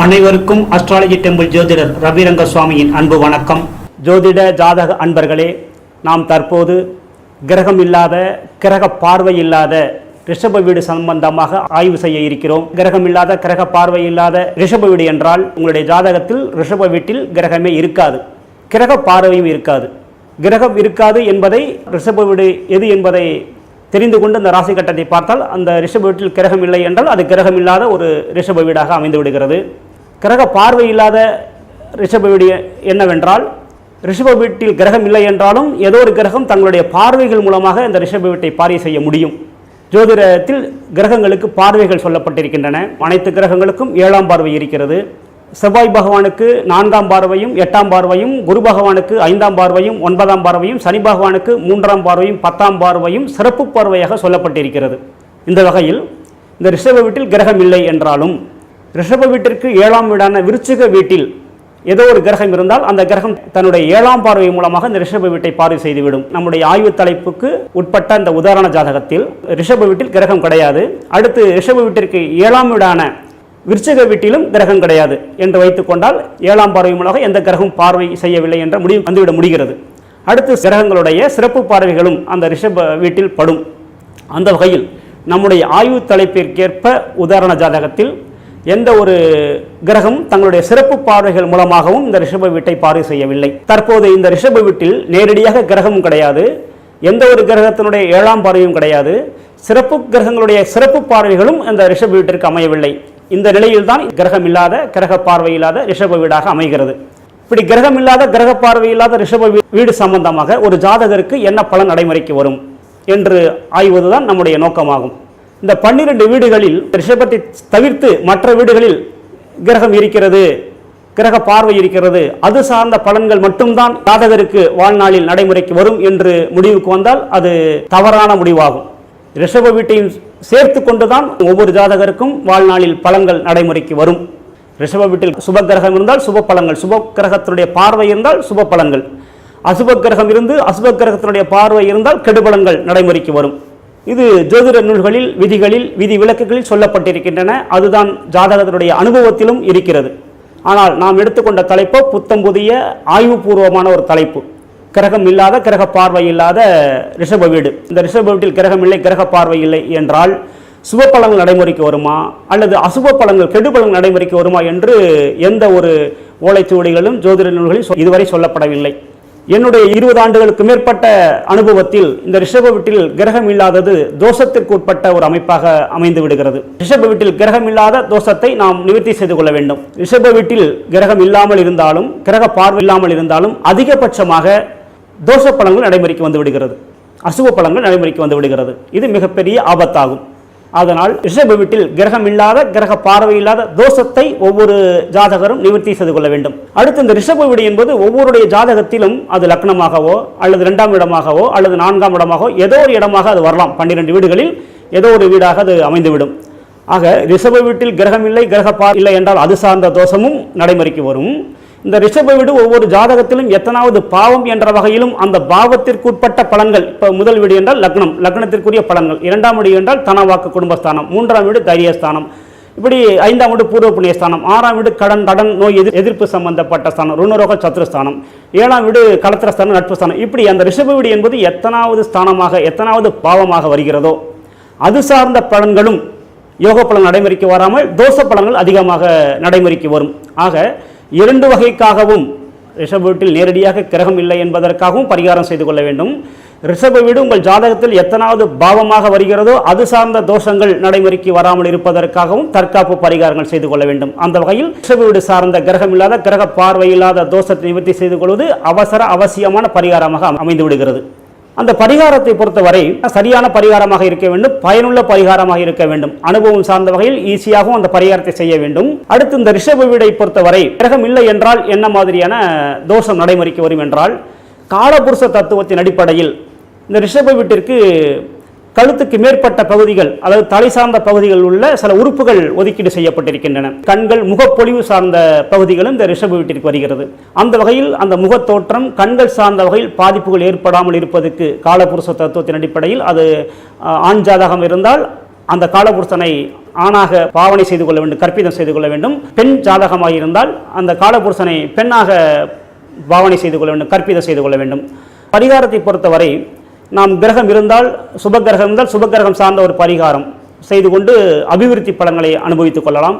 அனைவருக்கும் astrology temple ஜோதிடர் ரவிரங்க சுவாமியின் அன்பு வணக்கம். ஜோதிட ஜாதக அன்பர்களே நாம் தற்போது கிரகம் இல்லாத கிரக பார்வை இல்லாத ரிஷப வீடு சம்பந்தமாக ஆய்வு செய்ய இருக்கிறோம். கிரகம் இல்லாத கிரக பார்வை இல்லாத ரிஷப வீடு என்றால் உங்களுடைய ஜாதகத்தில் ரிஷப வீட்டில் கிரகமே இருக்காது. கிரக பார்வையும் இருக்காது. கிரகம் இருக்காது என்பதை ரிஷப வீடு எது என்பதை தெரிந்து கொண்டு அந்த ராசி கட்டத்தை பார்த்தால் அந்த ரிஷப வீட்டில் கிரகம் இல்லை என்றால் அது கிரகம் இல்லாத ஒரு ரிஷப வீடாக அமைந்து விடுகிறது. கிரக பார்வை இல்லாத ரிஷப வீடு என்னவென்றால் ரிஷப வீட்டில் கிரகம் இல்லை என்றாலும் ஏதோ ஒரு கிரகம் தங்களுடைய பார்வைகள் மூலமாக இந்த ரிஷப வீட்டை பார்வை செய்ய முடியும். ஜோதிடத்தில் கிரகங்களுக்கு பார்வைகள் சொல்லப்பட்டிருக்கின்றன. அனைத்து கிரகங்களுக்கும் ஏழாம் பார்வை இருக்கிறது. செவ்வாய் பகவானுக்கு நான்காம் பார்வையும் எட்டாம் பார்வையும் குரு பகவானுக்கு ஐந்தாம் பார்வையும் ஒன்பதாம் பார்வையும் சனி பகவானுக்கு மூன்றாம் பார்வையும் பத்தாம் பார்வையும் சிறப்பு பார்வையாக சொல்லப்பட்டிருக்கிறது. இந்த வகையில் இந்த ரிஷப வீட்டில் கிரகம் இல்லை என்றாலும் ரிஷப வீட்டிற்கு ஏழாம் வீடான விருச்சிக வீட்டில் ஏதோ ஒரு கிரகம் இருந்தால் அந்த கிரகம் தன்னுடைய ஏழாம் பார்வை மூலமாக இந்த ரிஷப வீட்டை பார்வை செய்துவிடும். நம்முடைய ஆய்வு தலைப்புக்கு உட்பட்ட இந்த உதாரண ஜாதகத்தில் ரிஷப வீட்டில் கிரகம் கிடையாது. அடுத்து ரிஷப வீட்டிற்கு ஏழாம் வீடான விருச்சக வீட்டிலும் கிரகம் கிடையாது என்று வைத்துக்கொண்டால் ஏழாம் பார்வை மூலமாக எந்த கிரகம் பார்வை செய்யவில்லை என்ற முடிவு வந்துவிட முடிகிறது. அடுத்து கிரகங்களுடைய சிறப்பு பார்வைகளும் அந்த ரிஷப வீட்டில் படும். அந்த வகையில் நம்முடைய ஆய்வு தலைப்பிற்கேற்ப உதாரண ஜாதகத்தில் எந்த ஒரு கிரகம் தங்களுடைய சிறப்பு பார்வைகள் மூலமாகவும் இந்த ரிஷப வீட்டை பார்வை செய்யவில்லை. தற்போது இந்த ரிஷப வீட்டில் நேரடியாக கிரகமும் கிடையாது. எந்த ஒரு கிரகத்தினுடைய ஏழாம் பார்வையும் கிடையாது. சிறப்பு கிரகங்களுடைய சிறப்பு பார்வைகளும் இந்த ரிஷப வீட்டிற்கு அமையவில்லை. இந்த நிலையில்தான் கிரகம் இல்லாத கிரக பார்வை இல்லாத ரிஷப வீடாக அமைகிறது. இப்படி கிரகம் இல்லாத கிரக பார்வை இல்லாத ரிஷப வீ- வீடு சம்பந்தமாக ஒரு ஜாதகருக்கு என்ன பலன் நடைமுறைக்கு வரும் என்று ஆய்வதுதான் நம்முடைய நோக்கமாகும். இந்த பன்னிரண்டு வீடுகளில் ரிஷபத்தை தவிர்த்து மற்ற வீடுகளில் கிரகம் இருக்கிறது கிரக பார்வை இருக்கிறது அது சார்ந்த பலன்கள் மட்டும்தான் ஜாதகருக்கு வாழ்நாளில் நடைமுறைக்கு வரும் என்று முடிவுக்கு வந்தால் அது தவறான முடிவாகும். ரிஷப வீட்டையும் சேர்த்து கொண்டுதான் ஒவ்வொரு ஜாதகருக்கும் வாழ்நாளில் பலங்கள் நடைமுறைக்கு வரும். ரிஷப வீட்டில் சுப கிரகம் இருந்தால் சுப பலங்கள் சுப கிரகத்தினுடைய பார்வை இருந்தால் சுப பலங்கள் அசுப கிரகம் இருந்து அசுப கிரகத்தினுடைய பார்வை இருந்தால் கெடுபலங்கள் நடைமுறைக்கு வரும். இது ஜோதிட நூல்களில் விதிகளில் விதி விளக்குகளில் சொல்லப்பட்டிருக்கின்றன. அதுதான் ஜாதகத்தினுடைய அனுபவத்திலும் இருக்கிறது. ஆனால் நாம் எடுத்துக்கொண்ட தலைப்போ புத்தம் புதிய ஆய்வுபூர்வமான ஒரு தலைப்பு. கிரகம் இல்லாத கிரக பார்வை இல்லாத ரிஷப வீடு. இந்த ரிஷப வீட்டில் கிரகம் இல்லை கிரக பார்வை இல்லை என்றால் சுப நடைமுறைக்கு வருமா? அல்லது அசுப பழங்கள் கெடு பலன்கள் நடைமுறைக்கு வருமா என்று எந்த ஒரு ஓலைச்சுவடிகளும் ஜோதிட நூல்களில் இதுவரை சொல்லப்படவில்லை. என்னுடைய இருபது ஆண்டுகளுக்கு மேற்பட்ட அனுபவத்தில் இந்த ரிஷப வீட்டில் கிரகம் இல்லாதது தோஷத்திற்கு உட்பட்ட ஒரு அமைப்பாக அமைந்து விடுகிறது. ரிஷப வீட்டில் கிரகம் இல்லாத தோஷத்தை நாம் நிவர்த்தி செய்து கொள்ள வேண்டும். ரிஷப வீட்டில் கிரகம் இல்லாமல் இருந்தாலும் கிரக பார்வை இல்லாமல் இருந்தாலும் அதிகபட்சமாக தோஷ பழங்கள் நடைமுறைக்கு வந்து விடுகிறது. அசுப பழங்கள் நடைமுறைக்கு வந்து விடுகிறது. இது மிகப்பெரிய ஆபத்தாகும். அதனால் ரிஷப வீட்டில் கிரகம் இல்லாத கிரக பார்வை இல்லாத தோஷத்தை ஒவ்வொரு ஜாதகரும் நிவர்த்தி செய்து கொள்ள வேண்டும். அடுத்து இந்த ரிஷப வீடு என்பது ஒவ்வொருடைய ஜாதகத்திலும் அது லக்னமாகவோ அல்லது இரண்டாம் இடமாகவோ அல்லது நான்காம் இடமாகவோ ஏதோ ஒரு இடமாக அது வரலாம். பன்னிரெண்டு வீடுகளில் ஏதோ ஒரு வீடாக அது அமைந்துவிடும். ஆக ரிஷப வீட்டில் கிரகம் இல்லை கிரக பார் இல்லை என்றால் அது சார்ந்த தோஷமும் நடைமுறைக்கு வரும். இந்த ரிஷப வீடு ஒவ்வொரு ஜாதகத்திலும் எத்தனாவது பாவம் என்ற வகையிலும் அந்த பாவத்திற்குட்பட்ட பலன்கள் இப்போ முதல் வீடு என்றால் லக்னம் லக்னத்திற்குரிய பலன்கள். இரண்டாம் வீடு என்றால் தனவாக்கு குடும்பஸ்தானம் மூன்றாம் வீடு தைரியஸ்தானம். இப்படி ஐந்தாம் வீடு பூர்வ புண்ணியஸ்தானம் ஆறாம் வீடு கடன் கடன் நோய் எதிர் எதிர்ப்பு சம்பந்தப்பட்ட ஸ்தானம் ருணரோக சத்துரஸ்தானம் ஏழாம் வீடு கலத்திரஸ்தானம் நட்பு ஸ்தானம் இப்படி அந்த ரிஷப வீடு என்பது எத்தனாவது ஸ்தானமாக எத்தனாவது பாவமாக வருகிறதோ அது சார்ந்த பலன்களும் யோக பலன் நடைமுறைக்கு வராமல் தோச பலன்கள் அதிகமாக நடைமுறைக்கு வரும். ஆக இரண்டு வகைக்காகவும் ரிஷப வீட்டில் நேரடியாக கிரகம் இல்லை என்பதற்காகவும் பரிகாரம் செய்து கொள்ள வேண்டும். ரிஷப வீடு உங்கள் ஜாதகத்தில் எத்தனாவது பாவமாக வருகிறதோ அது சார்ந்த தோஷங்கள் நடைமுறைக்கு வராமல் இருப்பதற்காகவும் தற்காப்பு பரிகாரங்கள் செய்து கொள்ள வேண்டும். அந்த வகையில் ரிஷப வீடு சார்ந்த கிரகம் இல்லாத கிரக பார்வை இல்லாத தோஷத்தை நிவர்த்தி செய்து கொள்வது அவசர அவசியமான பரிகாரமாக அமைந்து விடுகிறது அந்த பரிகாரத்தை பொறுத்தவரை சரியான பரிகாரமாக இருக்க வேண்டும் பயனுள்ள பரிகாரமாக இருக்க வேண்டும். அனுபவம் சார்ந்த வகையில் ஈஸியாகவும் அந்த பரிகாரத்தை செய்ய வேண்டும். அடுத்து இந்த ரிஷப வீடை பொறுத்தவரை கிரகம் இல்லை என்றால் என்ன மாதிரியான தோஷம் நடைமுறைக்கு வரும் என்றால் காலபுருஷ தத்துவத்தின் அடிப்படையில் இந்த ரிஷப வீட்டிற்கு கழுத்துக்கு மேற்பட்ட பகுதிகள் அதாவது தலை சார்ந்த பகுதிகள் உள்ள சில உறுப்புகள் ஒதுக்கீடு செய்யப்பட்டிருக்கின்றன. கண்கள் முகப்பொலிவு சார்ந்த பகுதிகளும் இந்த ரிஷப வீட்டிற்கு வருகிறது. அந்த வகையில் அந்த முகத்தோற்றம் கண்கள் சார்ந்த வகையில் பாதிப்புகள் ஏற்படாமல் இருப்பதற்கு காலபுருஷ தத்துவத்தின் அடிப்படையில் அது ஆண் ஜாதகம் இருந்தால் அந்த காலபுருஷனை ஆணாக பாவனை செய்து கொள்ள வேண்டும் கற்பிதம் செய்து கொள்ள வேண்டும். பெண் ஜாதகமாக இருந்தால் அந்த காலபுருஷனை பெண்ணாக பாவனை செய்து கொள்ள வேண்டும் கற்பிதம் செய்து கொள்ள வேண்டும். பரிகாரத்தை பொறுத்தவரை நாம் கிரகம் இருந்தால் சுப கிரகம் இருந்தால் சுப கிரகம் சார்ந்த ஒரு பரிகாரம் செய்து கொண்டு அபிவிருத்தி பலன்களை அனுபவித்துக் கொள்ளலாம்.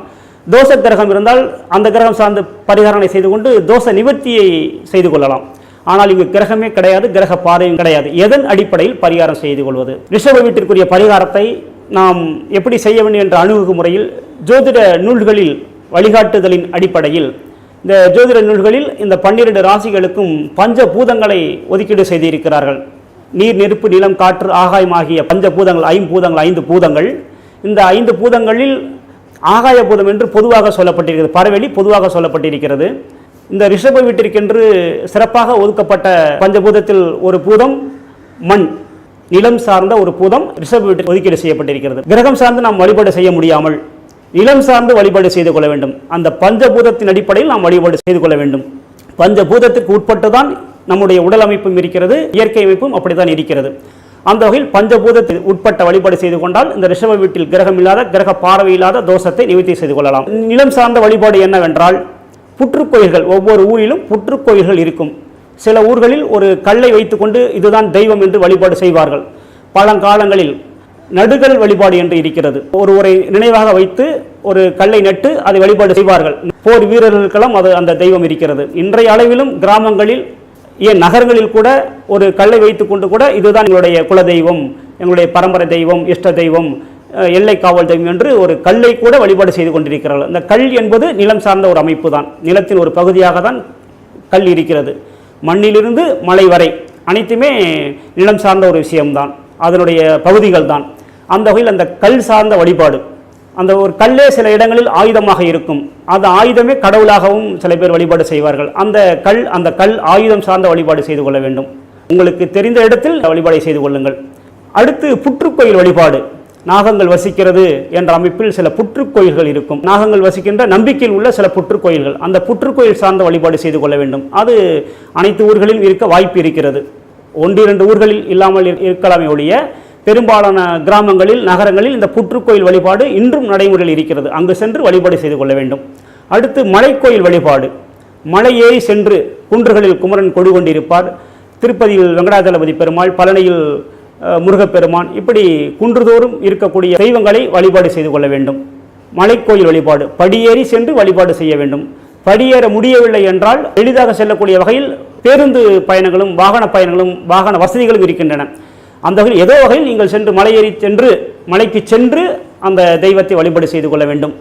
தோஷ கிரகம் இருந்தால் அந்த கிரகம் சார்ந்த பரிகாரங்களை செய்து கொண்டு தோஷ நிவர்த்தியை செய்து கொள்ளலாம். ஆனால் இங்கு கிரகமே கிடையாது கிரக பார்வையும் கிடையாது. எதன் அடிப்படையில் பரிகாரம் செய்து கொள்வது? ரிஷப வீட்டிற்குரிய பரிகாரத்தை நாம் எப்படி செய்ய வேண்டும் என்ற அணுகுமுறையில் ஜோதிட நூல்களில் வழிகாட்டுதலின் அடிப்படையில் இந்த ஜோதிட நூல்களில் இந்த பன்னிரண்டு ராசிகளுக்கும் பஞ்ச பூதங்களை ஒதுக்கீடு செய்திருக்கிறார்கள். நீர் நெருப்பு நிலம் காற்று ஆகாயம் ஆகிய பஞ்ச பூதங்கள் ஐம்பூதங்கள் ஐந்து பூதங்கள். இந்த ஐந்து பூதங்களில் ஆகாய பூதம் என்று பொதுவாக சொல்லப்பட்டிருக்கிறது. பரவெளி பொதுவாக சொல்லப்பட்டிருக்கிறது. இந்த ரிஷப வீட்டிற்கென்று சிறப்பாக ஒதுக்கப்பட்ட பஞ்சபூதத்தில் ஒரு பூதம் மண் நிலம் சார்ந்த ஒரு பூதம் ரிஷப வீட்டில் ஒதுக்கீடு செய்யப்பட்டிருக்கிறது. கிரகம் சார்ந்து நாம் வழிபாடு செய்ய முடியாமல் நிலம் சார்ந்து வழிபாடு செய்து கொள்ள வேண்டும். அந்த பஞ்சபூதத்தின் அடிப்படையில் நாம் வழிபாடு செய்து கொள்ள வேண்டும். பஞ்சபூதத்திற்கு உட்பட்டுதான் நம்முடைய உடல் அமைப்பும் இருக்கிறது இயற்கை அமைப்பும் அப்படித்தான் இருக்கிறது. அந்த வகையில் பஞ்சபூதத்தில் உட்பட்ட வழிபாடு செய்து கொண்டால் இந்த ரிஷப வீட்டில் கிரகம் இல்லாத கிரக பார்வை இல்லாத தோஷத்தை நிவர்த்தி செய்து கொள்ளலாம். நிலம் சார்ந்த வழிபாடு என்னவென்றால் புற்றுக்கோயில்கள் ஒவ்வொரு ஊரிலும் புற்றுக்கோயில்கள் இருக்கும். சில ஊர்களில் ஒரு கல்லை வைத்துக்கொண்டு இதுதான் தெய்வம் என்று வழிபாடு செய்வார்கள். பழங்காலங்களில் நடுகல் வழிபாடு என்று இருக்கிறது. ஒருவரை நினைவாக வைத்து ஒரு கல்லை நட்டு அதை வழிபாடு செய்வார்கள். போர் வீரர்களுக்கெல்லாம் அது அந்த தெய்வம் இருக்கிறது. இன்றைய அளவிலும் கிராமங்களில் ஏன் நகரங்களில் கூட ஒரு கல்லை வைத்துக்கொண்டு கூட இதுதான் எங்களுடைய குலதெய்வம் எங்களுடைய பரம்பரை தெய்வம் இஷ்ட தெய்வம் எல்லை காவல் தெய்வம் என்று ஒரு கல்லை கூட வழிபாடு செய்து கொண்டிருக்கிறார்கள். இந்த கல் என்பது நிலம் சார்ந்த ஒரு அமைப்பு தான் நிலத்தின் ஒரு பகுதியாக தான் கல் இருக்கிறது. மண்ணிலிருந்து மலை வரை அனைத்துமே நிலம் சார்ந்த ஒரு விஷயம்தான். அதனுடைய பகுதிகள் தான் அந்த வகையில் அந்த கல் சார்ந்த வழிபாடு அந்த ஒரு கல்லே சில இடங்களில் ஆயுதமாக இருக்கும். அந்த ஆயுதமே கடவுளாகவும் சில பேர் வழிபாடு செய்வார்கள். அந்த கல் அந்த கல் ஆயுதம் சார்ந்த வழிபாடு செய்து கொள்ள வேண்டும். உங்களுக்கு தெரிந்த இடத்தில் வழிபாடை செய்து கொள்ளுங்கள். அடுத்து புற்றுக்கோயில் வழிபாடு. நாகங்கள் வசிக்கிறது என்ற அமைப்பில் சில புற்றுக்கோயில்கள் இருக்கும். நாகங்கள் வசிக்கின்ற நம்பிக்கையில் உள்ள சில புற்றுக்கோயில்கள். அந்த புற்றுக்கோயில் சார்ந்த வழிபாடு செய்து கொள்ள வேண்டும். அது அனைத்து ஊர்களிலும் இருக்க வாய்ப்பு இருக்கிறது. ஒன்றிரண்டு ஊர்களில் இல்லாமல் இருக்கலாமே ஒழிய பெரும்பாலான கிராமங்களில் நகரங்களில் இந்த புற்றுக்கோயில் வழிபாடு இன்றும் நடைமுறையில் இருக்கிறது. அங்கு சென்று வழிபாடு செய்து கொள்ள வேண்டும். அடுத்து மலைக்கோயில் வழிபாடு. மலை ஏறி சென்று குன்றுகளில் குமரன் கொடு கொண்டிருப்பார். திருப்பதியில் வெங்கடாஜலபதி பெருமாள் பழனியில் முருகப்பெருமான் இப்படி குன்றுதோறும் இருக்கக்கூடிய தெய்வங்களை வழிபாடு செய்து கொள்ள வேண்டும். மலைக்கோயில் வழிபாடு. படியேறி சென்று வழிபாடு செய்ய வேண்டும். படியேற முடியவில்லை என்றால் எளிதாக செல்லக்கூடிய வகையில் பேருந்து பயணங்களும் வாகன பயணங்களும் வாகன வசதிகளும் இருக்கின்றன. அந்த வகையில் ஏதோ வகையில் நீங்கள் சென்று மலையேறி சென்று மலைக்கு சென்று அந்த தெய்வத்தை வழிபாடு செய்து கொள்ள வேண்டும்.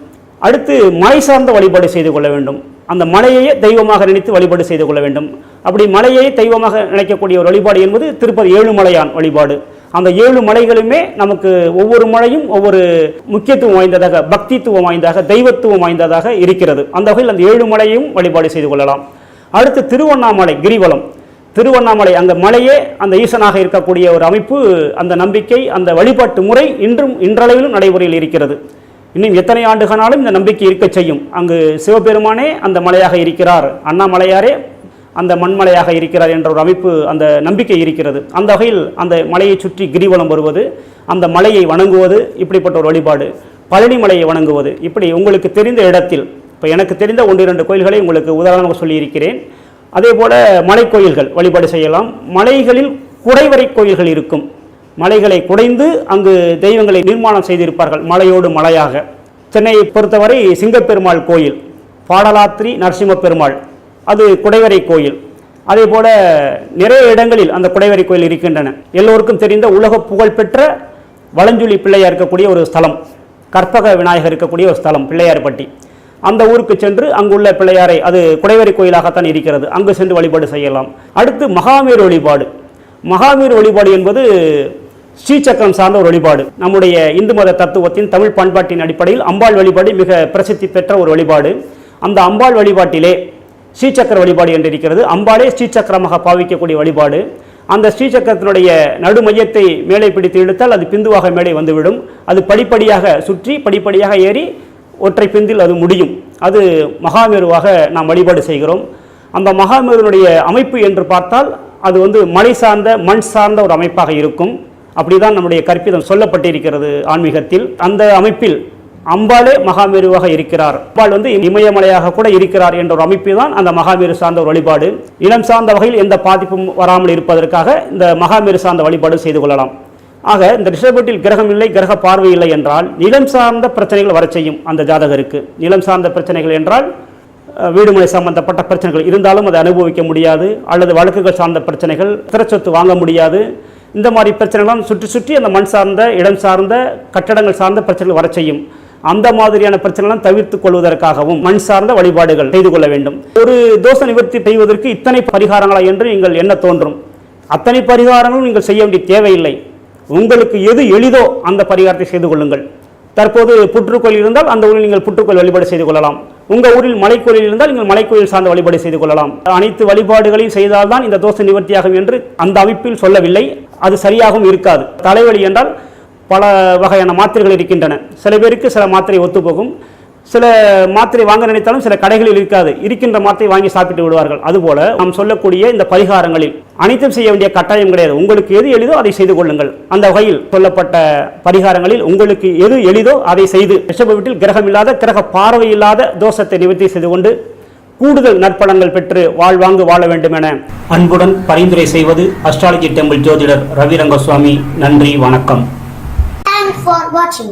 அடுத்து மலை சார்ந்த வழிபாடு செய்து கொள்ள வேண்டும். அந்த மலையையே தெய்வமாக நினைத்து வழிபாடு செய்து கொள்ள வேண்டும். அப்படி மலையை தெய்வமாக நினைக்கக்கூடிய ஒரு வழிபாடு என்பது திருப்பதி ஏழுமலையான் வழிபாடு. அந்த ஏழு மலைகளுமே நமக்கு ஒவ்வொரு மலையும் ஒவ்வொரு முக்கியத்துவம் வாய்ந்ததாக பக்தித்துவம் வாய்ந்ததாக தெய்வத்துவம் வாய்ந்ததாக இருக்கிறது. அந்த வகையில் அந்த ஏழு மலையும் வழிபாடு செய்து கொள்ளலாம். அடுத்து திருவண்ணாமலை கிரிவலம். திருவண்ணாமலை அந்த மலையே அந்த ஈசனாக இருக்கக்கூடிய ஒரு அமைப்பு அந்த நம்பிக்கை அந்த வழிபாட்டு முறை இன்றும் இன்றளவிலும் நடைமுறையில் இருக்கிறது. இன்னும் எத்தனை ஆண்டுகளாலும் இந்த நம்பிக்கை இருக்கச் செய்யும்? அங்கு சிவபெருமானே அந்த மலையாக இருக்கிறார். அண்ணாமலையாரே அந்த மண்மலையாக இருக்கிறார் என்ற ஒரு அமைப்பு அந்த நம்பிக்கை இருக்கிறது. அந்த வகையில் அந்த மலையை சுற்றி கிரிவலம் வருவது அந்த மலையை வணங்குவது இப்படிப்பட்ட ஒரு வழிபாடு. பழனி மலையை வணங்குவது. இப்படி உங்களுக்கு தெரிந்த இடத்தில் இப்போ எனக்கு தெரிந்த ஒன்று இரண்டு கோயில்களை உங்களுக்கு உதாரணமாக சொல்லியிருக்கிறேன். அதே போல மலைக்கோயில்கள் வழிபாடு செய்யலாம். மலைகளில் குடைவரை கோயில்கள் இருக்கும். மலைகளை குடைந்து அங்கு தெய்வங்களை நிர்மாணம் செய்திருப்பார்கள் மலையோடு மலையாக. சென்னையை பொறுத்தவரை சிங்கப்பெருமாள் கோயில் பாடலாத்திரி நரசிம்ம பெருமாள் அது குடைவரை கோயில். அதே போல நிறைய இடங்களில் அந்த குடைவரை கோயில் இருக்கின்றன. எல்லோருக்கும் தெரிந்த உலக புகழ்பெற்ற வளஞ்சுழி பிள்ளையார் இருக்கக்கூடிய ஒரு ஸ்தலம் கற்பக விநாயகர் இருக்கக்கூடிய ஒரு ஸ்தலம் பிள்ளையார்பட்டி. அந்த ஊருக்கு சென்று அங்குள்ள பிள்ளையாரை அது குடைவரை கோயிலாகத்தான் இருக்கிறது அங்கு சென்று வழிபாடு செய்யலாம். அடுத்து மகாமீர் வழிபாடு. மகாமீர் வழிபாடு என்பது ஸ்ரீசக்கரம் சார்ந்த ஒரு வழிபாடு. நம்முடைய இந்து மத தத்துவத்தின் தமிழ் பண்பாட்டின் அடிப்படையில் அம்பாள் வழிபாடு மிக பிரசித்தி பெற்ற ஒரு வழிபாடு. அந்த அம்பாள் வழிபாட்டிலே ஸ்ரீசக்கர வழிபாடு என்று இருக்கிறது அம்பாளே ஸ்ரீசக்கரமாக பாவிக்கக்கூடிய வழிபாடு. அந்த ஸ்ரீசக்கரத்தினுடைய நடுமையத்தை மேலே பிடித்து இழுத்தால் அது பிந்துவாக மேலே வந்துவிடும். அது படிப்படியாக சுற்றி படிப்படியாக ஏறி ஒற்றை பிந்தில் அது முடியும். அது மகாமேருவாக நாம் வழிபாடு செய்கிறோம். அந்த மகாமேருனுடைய அமைப்பு என்று பார்த்தால் அது வந்து மலை சார்ந்த மண் சார்ந்த ஒரு அமைப்பாக இருக்கும். அப்படிதான் நம்முடைய கற்பிதம் சொல்லப்பட்டிருக்கிறது ஆன்மீகத்தில். அந்த அமைப்பில் அம்பாளே மகாமேருவாக இருக்கிறார். அம்பாள் வந்து இமயமலையாக கூட இருக்கிறார் என்ற ஒரு அமைப்பு தான் அந்த மகாமேரு சார்ந்த ஒரு வழிபாடு. இனம் சார்ந்த வகையில் எந்த பாதிப்பும் வராமல் இருப்பதற்காக இந்த மகாமேரு சார்ந்த வழிபாடு செய்து கொள்ளலாம். ஆக இந்த ரிஷபத்தில் கிரகம் இல்லை கிரக பார்வை இல்லை என்றால் நிலம் சார்ந்த பிரச்சனைகள் வர செய்யும் அந்த ஜாதகருக்கு. நிலம் சார்ந்த பிரச்சனைகள் என்றால் வீடுமனை சம்பந்தப்பட்ட பிரச்சனைகள். இருந்தாலும் அதை அனுபவிக்க முடியாது அல்லது வழக்குகள் சார்ந்த பிரச்சனைகள் திறச்சொத்து வாங்க முடியாது. இந்த மாதிரி பிரச்சனைகள்லாம் சுற்றி சுற்றி அந்த மண் சார்ந்த இடம் சார்ந்த கட்டடங்கள் சார்ந்த பிரச்சனைகள் வர செய்யும். அந்த மாதிரியான பிரச்சனைலாம் தவிர்த்து கொள்வதற்காகவும் மண் சார்ந்த வழிபாடுகள் செய்து கொள்ள வேண்டும். ஒரு தோஷ நிவர்த்தி செய்வதற்கு இத்தனை பரிகாரங்களா என்று நீங்கள் என்ன தோன்றும். அத்தனை பரிகாரங்களும் நீங்கள் செய்ய வேண்டிய தேவையில்லை. உங்களுக்கு எது எளிதோ அந்த பரிகாரத்தை செய்து கொள்ளுங்கள். தற்போது புற்றுக்கோயில் இருந்தால் அந்த ஊரில் நீங்கள் புற்றுக்கோயில் வழிபாடு செய்து கொள்ளலாம். உங்கள் ஊரில் மலைக்கோயில் இருந்தால் நீங்கள் மலைக்கோயில் சார்ந்த வழிபாடு செய்து கொள்ளலாம். அனைத்து வழிபாடுகளையும் செய்தால்தான் இந்த தோஷ நிவர்த்தியாகும் என்று அந்த அமைப்பில் சொல்லவில்லை. அது சரியாகவும் இருக்காது. தலைவலி என்றால் பல வகையான மாத்திரைகள் இருக்கின்றன. சில பேருக்கு சில மாத்திரை ஒத்துப்போகும். சில மாத்திரை வாங்க நினைத்தாலும் சில கடைகளில் இருக்காது. இருக்கின்ற மாத்திரை வாங்கி சாப்பிட்டு விடுவார்கள். அதுபோல நாம் சொல்லக்கூடிய இந்த பரிகாரங்களில் அனைத்தும் செய்ய வேண்டிய கட்டாயம் கிடையாது. உங்களுக்கு எது எளிதோ அதை செய்து கொள்ளுங்கள். அந்த வகையில் சொல்லப்பட்ட பரிகாரங்களில் உங்களுக்கு எது எளிதோ அதை செய்து ரிஷப வீட்டில் கிரகம் இல்லாத கிரக பார்வை இல்லாத தோஷத்தை நிவர்த்தி செய்து கொண்டு கூடுதல் நற்பலன்கள் பெற்று வாழ்வாங்கு வாழ வேண்டும் என அன்புடன் பரிந்துரை செய்வது அஸ்ட்ராலஜி டெம்பிள் ஜோதிடர் ரவிரங்கசுவாமி. நன்றி வணக்கம். Thanks for watching.